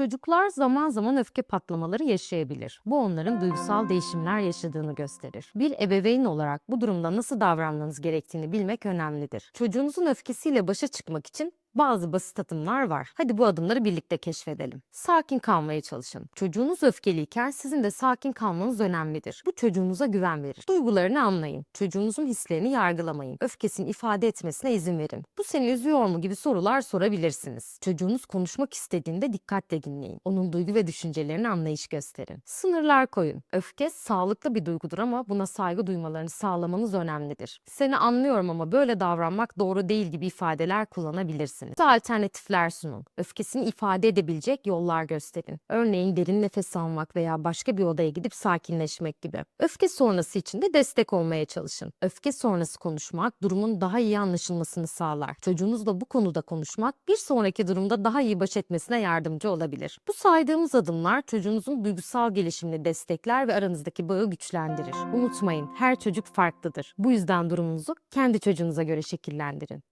Çocuklar zaman zaman öfke patlamaları yaşayabilir. Bu onların duygusal değişimler yaşadığını gösterir. Bir ebeveyn olarak bu durumda nasıl davranmanız gerektiğini bilmek önemlidir. Çocuğunuzun öfkesiyle başa çıkmak için bazı basit adımlar var. Hadi bu adımları birlikte keşfedelim. Sakin kalmaya çalışın. Çocuğunuz öfkeliyken sizin de sakin kalmanız önemlidir. Bu çocuğunuza güven verir. Duygularını anlayın. Çocuğunuzun hislerini yargılamayın. Öfkesini ifade etmesine izin verin. Bu seni üzüyor mu gibi sorular sorabilirsiniz. Çocuğunuz konuşmak istediğinde dikkatle dinleyin. Onun duygu ve düşüncelerini anlayış gösterin. Sınırlar koyun. Öfke sağlıklı bir duygudur ama buna saygı duymalarını sağlamanız önemlidir. Seni anlıyorum ama böyle davranmak doğru değil gibi ifadeler kullanabilirsiniz. Alternatifler sunun. Öfkesini ifade edebilecek yollar gösterin. Örneğin derin nefes almak veya başka bir odaya gidip sakinleşmek gibi. Öfke sonrası için de destek olmaya çalışın. Öfke sonrası konuşmak durumun daha iyi anlaşılmasını sağlar. Çocuğunuzla bu konuda konuşmak bir sonraki durumda daha iyi baş etmesine yardımcı olabilir. Bu saydığımız adımlar çocuğunuzun duygusal gelişimini destekler ve aranızdaki bağı güçlendirir. Unutmayın her çocuk farklıdır. Bu yüzden durumunuzu kendi çocuğunuza göre şekillendirin.